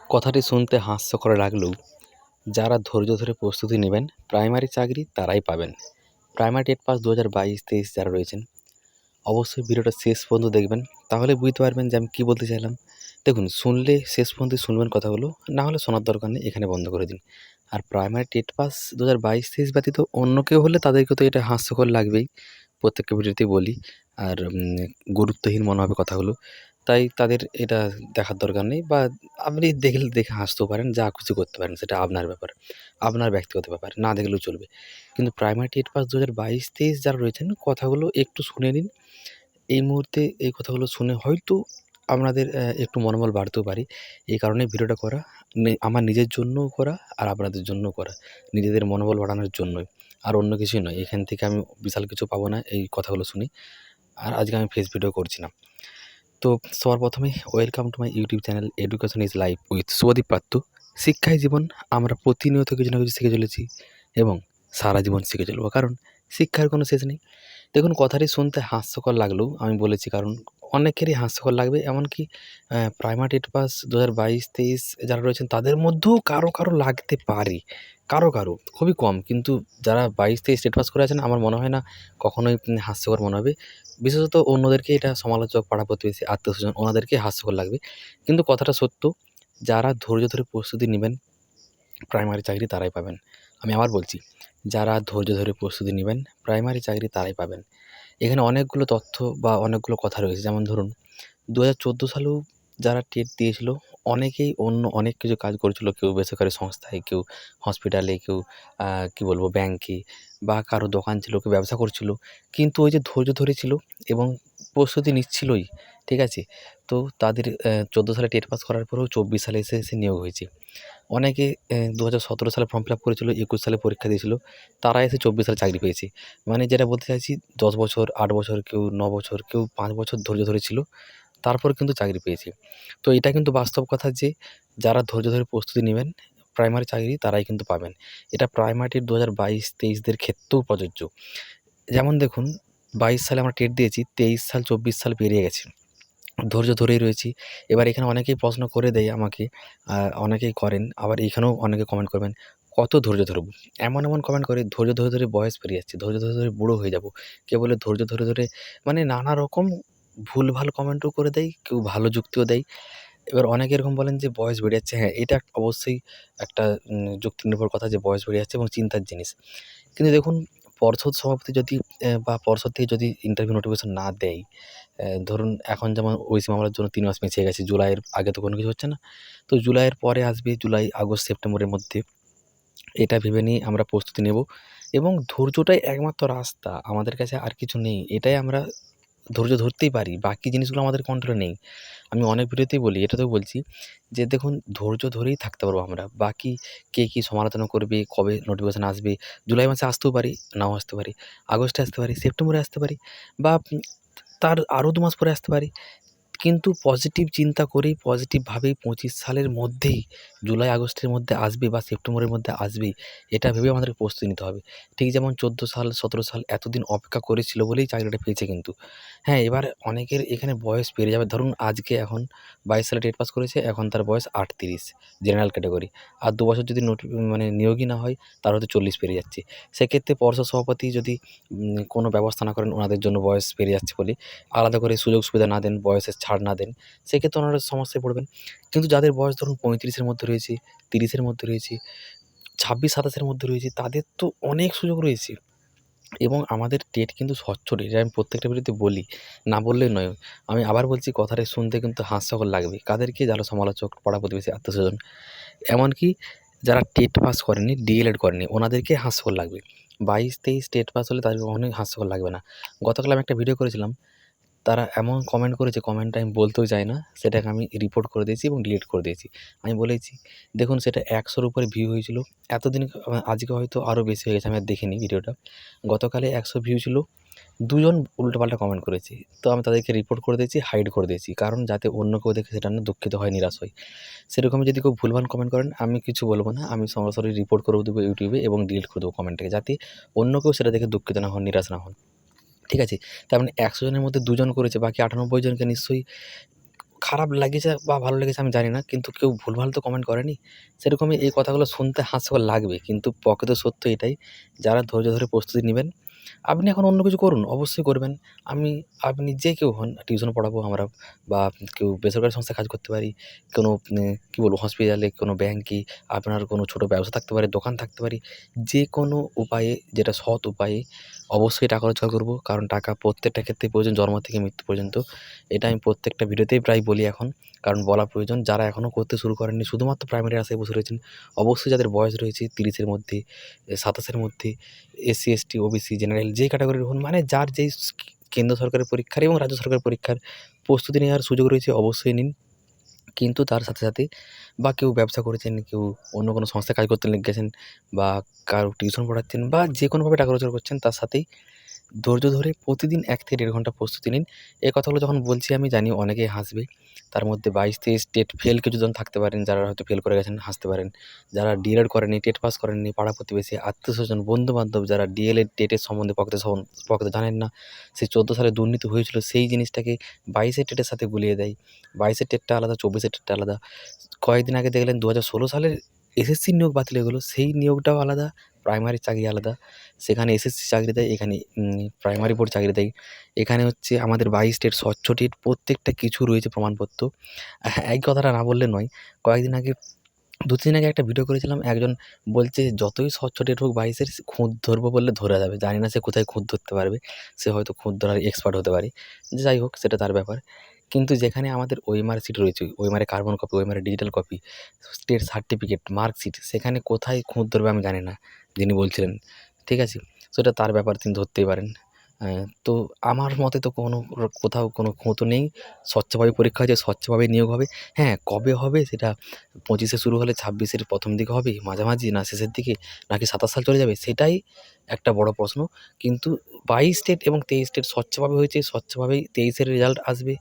কথাটি শুনতে হাস্যকর লাগলেও যারা ধৈর্য ধরে প্রস্তুতি নেবেন, প্রাইমারি চাকরি তারাই পাবেন। প্রাইমারি টেট পাস দু হাজার বাইশ, তেইশ যারা রয়েছেন, অবশ্যই ভিডিওটা শেষ পর্যন্ত দেখবেন। তাহলে বুঝতে পারবেন যে আমি কী বলতে চাইলাম। দেখুন, শুনলে শেষ পর্যন্ত শুনবেন কথাগুলো, না হলে শোনার দরকার নেই, এখানে বন্ধ করে দিন। আর প্রাইমারি টেট পাস দু হাজার বাইশ, তেইশ ব্যতীত অন্য কেউ হলে তাদেরকে তো এটা হাস্যকর লাগবেই। প্রত্যেকটা ভিডিওতেই বলি। আর গুরুত্বহীন মনে হবে কথাগুলো। তাই তাদের এটা দেখার দরকার নেই বা আপনি দেখলে দেখে হাসতেও পারেন, যা খুশি করতে পারেন, সেটা আপনার ব্যাপার, আপনার ব্যক্তিগত ব্যাপার, না দেখলেও চলবে। কিন্তু প্রাইমারি টেট পাস দু হাজার বাইশ, তেইশ যারা রয়েছেন, কথাগুলো একটু শুনে নিন। এই মুহূর্তে এই কথাগুলো শুনে হয়তো আপনাদের একটু মনোবল বাড়তেও পারি। এই কারণে ভিডিওটা করা আমার নিজের জন্যও করা আর আপনাদের জন্যও করা। নিজেদের মনোবল বাড়ানোর জন্যই। আর অন্য কিছুই নয়, এখান থেকে আমি বিশাল কিছু পাবো না, এই কথাগুলো শুনে। আর আজকে আমি ফেস ভিডিও করছি না। তো সবার প্রথমে welcome to my YouTube channel education is life with Sudip Patra শিক্ষাই জীবন, আমরা প্রতিনিয়ত কিছু না কিছু শিখে চলেছি এবং সারা জীবন শিখে চলবো। কারণ শিক্ষার কোনো শেষ নেই। দেখুন, কথাটি শুনতে হাস্যকর লাগলেও আমি বলেছি। কারণ অনেকেরই হাস্যকর লাগবে, এমনকি প্রাইমারি টেট পাস দু হাজার বাইশ তেইশ যারা রয়েছেন, তাদের মধ্যেও কারও কারও লাগতে পারে। কারও কারও, খুবই কম। কিন্তু যারা বাইশ তেইশ টেট পাস করে আছেন, আমার মনে হয় না কখনোই হাস্যকর মনে হবে। বিশেষত অন্যদেরকে এটা সমালোচক, পাড়া প্রতিবেশী, আত্মীয় স্বজন, ওনাদেরকে হাস্যকর লাগবে। কিন্তু কথাটা সত্য, যারা ধৈর্য ধরে প্রস্তুতি নেবেন, প্রাইমারি চাকরি তারাই পাবেন। আমি আবার বলছি, যারা ধৈর্য ধরে প্রস্তুতি নেবেন প্রাইমারি চাকরি তারাই পাবেন। এখানে অনেকগুলো তথ্য বা অনেকগুলো কথা রয়েছে। যেমন ধরুন দু হাজার চোদ্দ সালেও যারা টেট দিয়েছিল, অনেকেই অন্য অনেক কিছু কাজ করেছিল। কেউ বেসরকারি সংস্থায়, কেউ হসপিটালে কেউ কি বলব ব্যাংকে বা কারও দোকান ছিল, কেউ ব্যবসা করছিল। কিন্তু ওই যে ধৈর্য ধরেছিল এবং প্রস্তুতি নিচ্ছিলই, ঠিক আছে? তো তাদের চোদ্দ সালে টেট পাস করার পরেও চব্বিশ সালে এসে এসে নিয়োগ হয়েছে। অনেকে দু হাজার সতেরো সালে ফর্ম ফিল আপ করেছিল, একুশ সালে পরীক্ষা দিয়েছিল, তারা এসে চব্বিশ সালে চাকরি পেয়েছে। মানে যেটা বলতে চাইছি, দশ বছর, আট বছর, কেউ ন বছর, কেউ পাঁচ বছর ধৈর্য ধরেছিল তারপর কিন্তু চাকরি পেয়েছে। তো এটা কিন্তু বাস্তব কথা যে, যারা ধৈর্য ধরে প্রস্তুতি নেবেন প্রাইমারি চাকরি তারাই কিন্তু পাবেন। এটা প্রাইমারির দু হাজার বাইশ, তেইশদের ক্ষেত্রেও প্রযোজ্য। যেমন দেখুন, বাইশ সালে আমরা টেট দিয়েছি, তেইশ সাল, চব্বিশ সাল পেরিয়ে গেছে। ধৈর্য ধরেই রয়েছি। এবার এখানে অনেকেই প্রশ্ন করে দেয় আমাকে অনেকেই করেন, আবার এখানেও অনেকে কমেন্ট করবেন, কত ধৈর্য ধরব? এমন এমন কমেন্ট করে ধৈর্য ধরে ধরে বয়স পেরিয়ে যাচ্ছে, ধৈর্য ধরে ধরে বুড়ো হয়ে যাব। কেউ বলে ধৈর্য ধরে ধরে মানে নানা রকম ভুলভাল কমেন্টও করে দেয়, কেউ ভালো যুক্তিও দেয়। এবার অনেকে এরকম বলেন যে, বয়স বেড়ে যাচ্ছে। হ্যাঁ এটা অবশ্যই একটা যুক্তি নির্ভর কথা যে, বয়স বেড়ে যাচ্ছে এবং চিন্তার জিনিস। কিন্তু দেখুন, পর্ষদ সভাপতি যদি বা পর্ষদ থেকে যদি ইন্টারভিউ নোটিফিকেশন না দেয় ধরুন এখন যেমন ওইসি মামলার জন্য তিন মাস পিছিয়ে গেছে, জুলাইয়ের আগে তো কোনো কিছু হচ্ছে না। তো জুলাইয়ের পরে আসবে জুলাই, আগস্ট, সেপ্টেম্বরের মধ্যে। এটা ভেবে নিয়ে আমরা প্রস্তুতি নেব এবং ধৈর্যটাই একমাত্র রাস্তা, আমাদের কাছে আর কিছু নেই। এটাই আমরা ধৈর্য ধরতেই পারি, বাকি জিনিসগুলো আমাদের কন্ট্রোলে নেই। আমি অনেক ভিডিওতেই বলি, এটাতেও বলছি যে দেখুন, ধৈর্য ধরেই থাকতে পারব আমরা। বাকি কে কী সমালোচনা করবে, কবে নোটিফিকেশান আসবে, জুলাই মাসে আসতেও পারি, নাও আসতে পারি, আগস্টে আসতে পারি, সেপ্টেম্বরে আসতে পারি বা তার আরও দু মাস পরে আসতে পারি। কিন্তু পজিটিভ চিন্তা করেই পজিটিভভাবেই পঁচিশ সালের মধ্যেই জুলাই, আগস্টের মধ্যে আসবে বা সেপ্টেম্বরের মধ্যে আসবে, এটা ভেবে আমাদের প্রস্তুতি নিতে হবে। ঠিক যেমন চোদ্দ সাল, সতেরো সাল এতদিন অপেক্ষা করেছিল বলেই চাকরিটা পেয়েছে কিন্তু। হ্যাঁ এবার অনেকের এখানে বয়স পেরিয়ে যাবে। ধরুন আজকে এখন বাইশ সালে টেট পাস করেছে, এখন তার বয়স আটত্রিশ জেনারেল ক্যাটাগরি আর দু বছর যদি নোটি মানে নিয়োগই না হয়, তার হয়তো চল্লিশ পেরে যাচ্ছে। সেক্ষেত্রে পর্ষদ সভাপতি যদি কোনো ব্যবস্থা না করেন, ওনাদের জন্য বয়স পেরে যাচ্ছে বলে আলাদা করে সুযোগ সুবিধা না দেন, বয়সের ছাড় না দেন, সেক্ষেত্রে ওনারা সমস্যায় পড়বেন। কিন্তু যাদের বয়স ধরুন পঁয়ত্রিশের মধ্যে রয়েছে, তিরিশের মধ্যে রয়েছে, ছাব্বিশ, সাতাশের মধ্যে রয়েছে, তাদের তো অনেক সুযোগ রয়েছে। এবং আমাদের টেট কিন্তু স্বচ্ছ টেট, আমি প্রত্যেকটা ভিডিওতে বলি, না বললেই নয়। আমি আবার বলছি, কথাটা শুনতে কিন্তু হাস্যকর লাগবে। কাদেরকে যারা সমালোচক, পাড়া প্রতিবেশী আত্মস্বজন এমনকি যারা টেট পাস করেনি, ডিএলএড করেনি, ওনাদেরকে হাস্যকর লাগবে। বাইশ, তেইশ টেট পাস হলে তাদেরকে কখনোই হাস্যকর লাগবে না। গতকাল আমি একটা ভিডিও করেছিলাম তারা এমন কমেন্ট করেছে কমেন্টটা আমি বলতেও চাই না, সেটাকে আমি রিপোর্ট করে দিয়েছি এবং ডিলিট করে দিয়েছি। আমি বলেছি, দেখুন সেটা একশোর উপরে ভিউ হয়েছিল, এতদিন আজকে হয়তো আরও বেশি হয়ে গেছে, আমি আর দেখিনি ভিডিওটা গতকালে একশো ভিউ ছিল, দুজন উল্টোপাল্টা কমেন্ট করেছে। তো আমি তাদেরকে রিপোর্ট করে দিয়েছি হাইড করে দিয়েছি, কারণ যাতে অন্য কেউ দেখে সেটা না দুঃখিত হয়, নিরাশ হয়। সেরকমই যদি কেউ ভুলভাল কমেন্ট করেন, আমি কিছু বলব না, আমি সরাসরি রিপোর্ট করে দেবো ইউটিউবে এবং ডিলিট করে দেবো কমেন্টটাকে যাতে অন্য কেউ সেটা দেখে দুঃখিত না হন, নিরাশ না হন। ঠিক আছে? তার মানে একশো জনের মধ্যে দুজন করেছে, বাকি আটানব্বই জনকে নিশ্চয়ই খারাপ লেগেছে বা ভালো লেগেছে আমি জানি না, কিন্তু কেউ ভুলভাল তো কমেন্ট করেনি? সেরকমই এই কথাগুলো শুনতে হাস্যকর লাগবে, কিন্তু প্রকৃত সত্য এটাই। যারা ধৈর্য ধরে প্রস্তুতি নেবেন, আপনি এখন অন্য কিছু করুন, অবশ্যই করবেন। আমি, আপনি যে কেউ হন টিউশন পড়াবো আমরা, বা কেউ বেসরকারি সংস্থায় কাজ করতে পারি, কোনো কী বলব হসপিটালে কোনো ব্যাঙ্কে আপনার কোনো ছোটো ব্যবসা থাকতে পারে, দোকান থাকতে পারে যে কোনো উপায়ে, যেটা সৎ উপায়ে অবশ্যই টাকা রোজগার করব, কারণ টাকা প্রত্যেকটা ক্ষেত্রেই প্রয়োজন, জন্ম থেকে মৃত্যু পর্যন্ত। এটা আমি প্রত্যেকটা ভিডিওতেই প্রায় বলি এখন, কারণ বলা প্রয়োজন। যারা এখনও করতে শুরু করেননি, শুধুমাত্র প্রাইমারি আশায় বসে রয়েছেন, অবশ্যই যাদের বয়স রয়েছে তিরিশের মধ্যে সাতাশের মধ্যে এসসি এসটি ওবিসি জেনারেল যে ক্যাটাগরির হন মানে যার যেই কেন্দ্র সরকারের পরীক্ষার এবং রাজ্য সরকারের পরীক্ষার প্রস্তুতি নেওয়ার সুযোগ রয়েছে, অবশ্যই নিন। কিন্তু তার সাথে সাথে বা কেউ ব্যবসা করেছেন, কেউ অন্য কোনো সংস্থায় কাজ করতে গেছেন বা কারও টিউশন পড়াচ্ছেন বা যে কোনোভাবে টাকা রোজগার করছেন, তার সাথেই ধৈর্য ধরে প্রতিদিন এক থেকে দেড় ঘণ্টা প্রস্তুতি নিন। এই কথাগুলো যখন বলছি আমি জানি অনেকেই হাসবে। তার মধ্যে বাইশ তেইশ টেট ফেল কিছু জন থাকতে পারেন, যারা হয়তো ফেল করে গেছেন, হাসতে পারেন। যারা ডিএলএড করেনি টেট পাস করেননি, পাড়া প্রতিবেশী আত্মীয় স্বজন বন্ধু বান্ধব যারা ডিএলএড, টেটের সম্বন্ধে প্রকৃত প্রকৃত জানেন না, সেই চোদ্দ সালে দুর্নীতি হয়েছিল, সেই জিনিসটাকে বাইশের টেটের সাথে গুলিয়ে দেয়। বাইশের টেটটা আলাদা, চব্বিশের টেটটা আলাদা। কয়েকদিন আগে দেখলেন দু হাজার ষোলো সালের এসএসসির নিয়োগ বাতিল হয়ে গেলো। সেই নিয়োগটাও আলাদা প্রাইমারি চাকরি আলাদা। সেখানে এসএসসি চাকরি দেয়, এখানে প্রাইমারি বোর্ড চাকরি দেয়। এখানে হচ্ছে আমাদের বাইশ টেট স্বচ্ছ টেট প্রত্যেকটা কিছু রয়েছে প্রমাণপত্র। এই কথাটা না বললে নয়, কয়েকদিন আগে দু তিন আগে একটা ভিডিও করেছিলাম, একজন বলছে যতই স্বচ্ছ টেট হোক বাইশের খুঁত ধরবো বললে ধরা যাবে। জানি না সে কোথায় খুঁত ধরতে পারবে। সে হয়তো খুঁত ধরার এক্সপার্ট হতে পারে। যাই হোক, সেটা তার ব্যাপার। কিন্তু যেখানে আমাদের ওএমআর সিট রয়েছে ওএমআরে carbon copy ওএমআরে digital copy state certificate marksheet সেখানে কোথায় খুঁত ধরবে আমি জানি না, যিনি বলছিলেন, ঠিক আছে? সেটা তার ব্যাপার, তিনি ধরতেই পারেন। তো আমার মতে তো কোনো কোথাও কোনো খুঁতো নেই। স্বচ্ছভাবে পরীক্ষা হয়েছে, স্বচ্ছভাবে নিয়োগ হবে। হ্যাঁ কবে হবে সেটা পঁচিশে শুরু হলে ছাব্বিশের প্রথম দিকে হবে মাঝামাঝি না শেষের দিকে নাকি সাতাশ সাল চলে যাবে সেটাই একটা বড় প্রশ্ন। কিন্তু বাইশ স্টেট এবং তেইশ স্টেট স্বচ্ছভাবে হয়েছে, স্বচ্ছভাবেই তেইশের রেজাল্ট আসবে।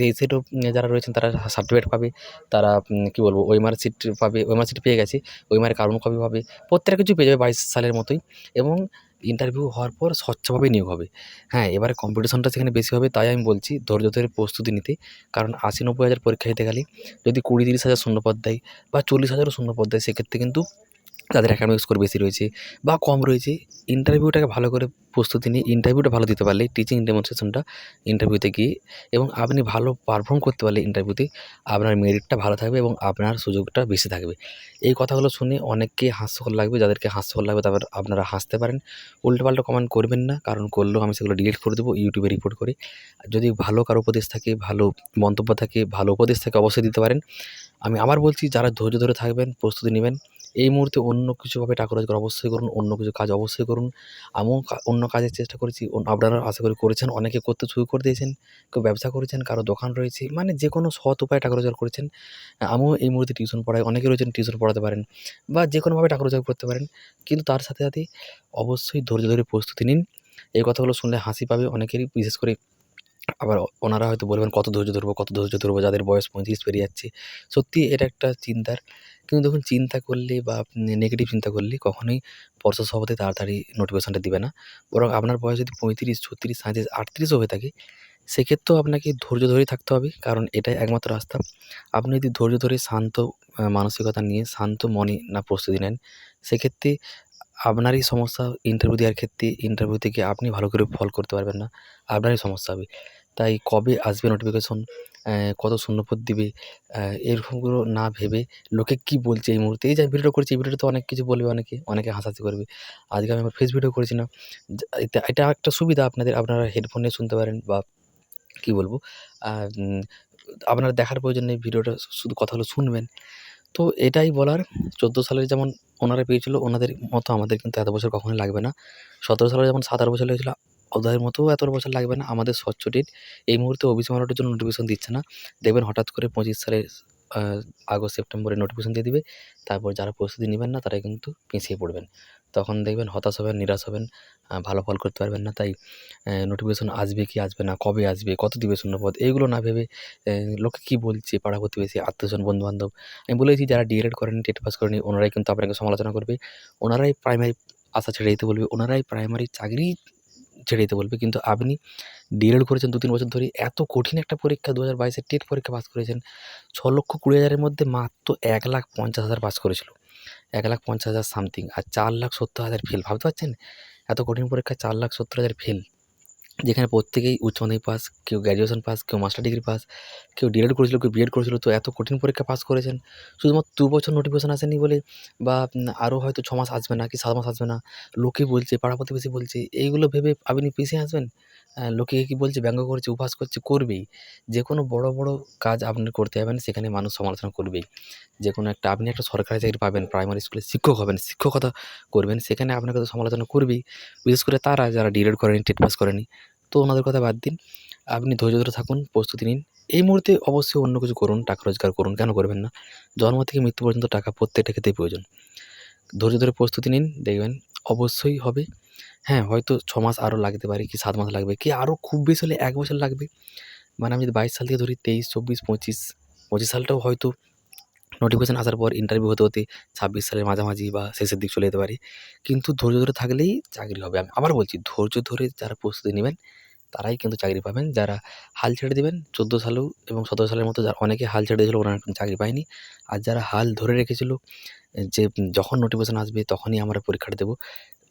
তেইশেরও যারা রয়েছেন তারা সার্টিফিকেট পাবে, তারা কী বলব, ওএমআর সিট পাবে, ওএমআর সিট পেয়ে গেছে, ওএমআর কার্বন কপি পাবে প্রত্যেকটা কিছু পেয়ে যাবে বাইশ সালের মতোই। এবং ইন্টারভিউ হওয়ার পর স্বচ্ছভাবে নিয়োগ হবে। হ্যাঁ এবারে কম্পিটিশনটা সেখানে বেশি হবে, তাই আমি বলছি ধৈর্য ধরে প্রস্তুতি নিতে। কারণ আশি নব্বই হাজার পরীক্ষা দিতে গেলে যদি কুড়ি তিরিশ হাজার শূন্যপদ দেয় বা চল্লিশ হাজারও শূন্যপদ দেয়, সেক্ষেত্রে কিন্তু তাদের অ্যাকাডেমিক স্কোর বেশি রয়েছে বা কম রয়েছে ইন্টারভিউটাকে ভালো করে প্রস্তুতি নিয়ে ইন্টারভিউটা ভালো দিতে পারলে টিচিং ডেমনস্ট্রেশনটা ইন্টারভিউতে গিয়ে এবং আপনি ভালো পারফর্ম করতে পারলে ইন্টারভিউতে আপনার মেরিটটা ভালো থাকবে এবং আপনার সুযোগটা বেশি থাকবে। এই কথাগুলো শুনে অনেককে হাস্যকর লাগবে, যাদেরকে হাস্যকর লাগবে তারপর আপনারা হাসতে পারেন। উল্টোপাল্টা কমেন্ট করবেন না, কারণ করলেও আমি সেগুলো ডিলিট করে দেবো ইউটিউবে রিপোর্ট করে। যদি ভালো কারও উপদেশ থাকে, ভালো মন্তব্য থাকে, ভালো উপদেশ থাকে অবশ্যই দিতে পারেন। আমি আবার বলছি, যারা ধৈর্য ধরে থাকবেন, প্রস্তুতি নেবেন এই মুহূর্তে অন্য কিছুভাবে টাকা রোজগার অবশ্যই করুন, অন্য কিছু কাজ অবশ্যই করুন। আমিও অন্য কাজের চেষ্টা করেছি আপনারা আশা করি করেছেন, অনেকে করতে শুরু করে দিয়েছেন, কেউ ব্যবসা করেছেন, কারও দোকান রয়েছে মানে যে কোনো সৎ উপায়ে টাকা রোজগার করেছেন, আমিও এই মুহূর্তে টিউশন পড়াই অনেকে রয়েছেন টিউশন পড়াতে পারেন বা যে কোনোভাবে টাকা রোজগার করতে পারেন, কিন্তু তার সাথে সাথে অবশ্যই ধৈর্য ধরে প্রস্তুতি নিন। এই কথাগুলো শুনলে হাসি পাবে অনেকেরই, বিশেষ করে আবার ওনারা হয়তো বলবেন, কত ধৈর্য ধরবো, কত ধৈর্য ধরবো, যাদের বয়স পঁয়ত্রিশ পেরিয়ে যাচ্ছে। সত্যি এটা একটা চিন্তার কিন্তু দেখুন চিন্তা করলে বা নেগেটিভ চিন্তা করলে কখনোই পর্ষদ সভাপতি তাড়াতাড়ি নোটিফিকেশনটা দিবে না। বরং আপনার বয়স যদি পঁয়ত্রিশ, ছত্রিশ, সাঁইত্রিশ, আটত্রিশও হয়ে থাকে, সেক্ষেত্রেও আপনাকে ধৈর্য ধরেই থাকতে হবে। কারণ এটাই একমাত্র রাস্তা। আপনি যদি ধৈর্য ধরে শান্ত মানসিকতা নিয়ে শান্ত মনে না প্রস্তুতি নেন, সেক্ষেত্রে আপনারই সমস্যা ইন্টারভিউ দেওয়ার ক্ষেত্রে ইন্টারভিউ থেকে আপনি ভালো করে ফল করতে পারবেন না। আপনারই সমস্যা হবে। তাই কবে আসবে নোটিফিকেশন কত শূন্যপদ দিবে? এরকমগুলো না ভেবে লোকে কী বলছে এই মুহূর্তে? এই যে ভিডিওটা করছি, এই ভিডিওটা তো অনেক কিছু বলবে অনেকে অনেকে হাসাহাসি করবে। আজকে আমি আমার ফেস ভিডিও করেছি না। এটা একটা সুবিধা আপনাদের, আপনারা হেডফোন নিয়ে শুনতে পারেন বা কী বলব? আপনার দেখার প্রয়োজন ভিডিওটা শুধু কথাগুলো শুনবেন। তো এটাই বলার, চোদ্দ সালের যেমন ওনারা পেয়েছিল, ওনাদের মতো আমাদের কিন্তু এত বছর কখনোই লাগবে না। সতেরো সালে যেমন সাত আট বছর লেগেছিলো ওদের মতো এত বছর লাগবে না, আমাদের স্বচ্ছ ডেট এই মুহূর্তে ওবিসি মারাটের জন্য নোটিফিকেশন দিচ্ছে না। দেখবেন হঠাৎ করে পঁচিশ সালের আগস্ট, সেপ্টেম্বরে নোটিফিকেশন দিয়ে দিবে। তারপর যারা প্রস্তুতি নেবেন না তারা কিন্তু পিছিয়ে পড়বেন। তখন দেখবেন হতাশ হবেন, নিরাশ হবেন ভালো ফল করতে পারবেন না। তাই নোটিফিকেশন আসবে কি আসবে না, কবে আসবে, কত দিবে শূন্যপদ এইগুলো না ভেবে লোকে কী বলছে পাড়া প্রতিবেশী আত্মীয়স্বজন, বন্ধুবান্ধব। আমি বলেছি যারা ডিএলএড করেনি টেট পাস করেনি, ওনারাই কিন্তু আপনাকে সমালোচনা করবে। ওনারাই প্রাইমারি আশা ছেড়ে দিতে বলবে। ওনারাই প্রাইমারি চাকরি ছেড়ে দিতে বলবে। কিন্তু আপনি ডিএলএড করেছেন দু তিন বছর ধরে এত কঠিন একটা পরীক্ষা দু হাজার বাইশের টেট পরীক্ষা পাস করেছেন। ছ লক্ষ কুড়ি হাজারের মধ্যে মাত্র এক লাখ পঞ্চাশ হাজার পাস করেছিল। এক লাখ পঞ্চাশ হাজার সামথিং, আর চার লাখ সত্তর হাজার ফেল। ভাবতে পারছেন? এত কঠিন পরীক্ষা চার লাখ সত্তর হাজার ফেল। যেখানে প্রত্যেকেই উচ্চ মাধ্যমিক পাস, কেউ গ্র্যাজুয়েশন পাস কেউ মাস্টার ডিগ্রি পাস কেউ ডিএলএড করেছিল, কেউ বিএড করেছিল, তো এত কঠিন পরীক্ষা পাস করেছেন। শুধুমাত্র দু বছর নোটিফিকেশন আসেনি বলে বা আরও হয়তো ছ মাস আসবে না কি সাত মাস আসবে না, লোকে বলছে, পাড়া প্রতিবেশী বলছে, এইগুলো ভেবে আপনি পিছিয়ে আসবেন? লোকে কী বলছে, ব্যঙ্গ করছে উপহাস করছে, করবেই। যে কোনো বড় বড় কাজ আপনি করতে যাবেন, সেখানে মানুষ সমালোচনা করবেই। যে কোনো একটা, আপনি একটা সরকারি চাকরি পাবেন প্রাইমারি স্কুলে শিক্ষক হবেন, শিক্ষকতা করবেন, সেখানে আপনাকে তো সমালোচনা করবেই। বিশেষ করে তারা যারা ডিএলএড করেনি টেট পাস করেনি তো ওনাদের কথা বাদ দিন। আপনি ধৈর্য ধরে থাকুন, প্রস্তুতি নিন। এই মুহূর্তে অবশ্যই অন্য কিছু করুন, টাকা রোজগার করুন, কেন করবেন না? জন্ম থেকে মৃত্যু পর্যন্ত টাকা প্রত্যেকটা ক্ষেত্রেই প্রয়োজন। ধৈর্য ধরে প্রস্তুতি নিন, দেখবেন অবশ্যই হবে। হ্যাঁ হয়তো ছ মাস আরও লাগতে পারে কি সাত মাস লাগবে, কি আরও খুব বেশি হলে এক বছর লাগবে। মানে আমি যদি বাইশ সাল থেকে ধরি, তেইশ, চব্বিশ, পঁচিশ পঁচিশ সালটাও হয়তো নোটিফিকেশান আসার পর ইন্টারভিউ হতে হতে ছাব্বিশ সালের মাঝামাঝি বা শেষের দিক চলে যেতে পারি। কিন্তু ধৈর্য ধরে থাকলেই চাকরি হবে। আমি আবার বলছি, ধৈর্য ধরে যারা প্রস্তুতি নেবেন, তারাই কিন্তু চাকরি পাবেন। যারা হাল ছেড়ে দেবেন, চোদ্দ সালেও এবং সতেরো সালের মতো যারা অনেকে হাল ছেড়ে দিয়েছিল, ওনারা চাকরি পায়নি। আর যারা হাল ধরে রেখেছিল, যে যখন নোটিফিকেশান আসবে, তখনই আমরা পরীক্ষাটা দেবো।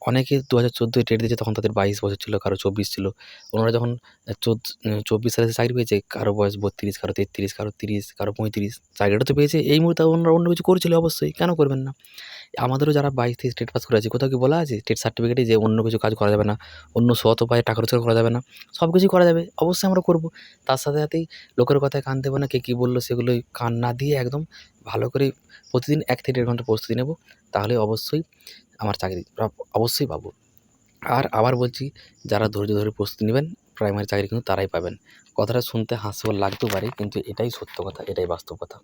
অনেকে দু হাজার চোদ্দোয় টেট দিয়েছে, তখন তাদের বাইশ বছর ছিল, কারও চব্বিশ ছিল। ওনারা যখন চোদ্দ চব্বিশ সালে চাকরি পেয়েছে, কারও বয়স বত্রিশ, কারও তেত্রিশ, কারও তিরিশ, কারও পঁয়ত্রিশ, চাকরিটা তো পেয়েছে, এই মুহূর্তে ওনারা অন্য কিছু করেছিল অবশ্যই, কেন করবেন না? আমাদেরও যারা বাইশ থেকে স্টেট পাস করে আছে, কোথাও কি বলা আছে? স্টেট সার্টিফিকেটে যে অন্য কিছু কাজ করা যাবে না, অন্য সৎ উপায়ে টাকা রোজগার করা যাবে না সব কিছুই করা যাবে, অবশ্যই আমরা করব। তার সাথে সাথেই লোকের কথায় কান দেবো না, কে কী বলল সেগুলোই কান না দিয়ে একদম ভালো করে প্রতিদিন এক থেকে দেড় ঘণ্টা প্রস্তুতি নেব, তাহলে অবশ্যই আমার চাকরি অবশ্যই পাবো। আর আবার বলছি, যারা ধৈর্য ধরে প্রস্তুতি নেবেন প্রাইমারি চাকরি কিন্তু তারাই পাবেন। কথাটা শুনতে হাস্যকর লাগতেও পারে, কিন্তু এটাই সত্য কথা, এটাই বাস্তব কথা।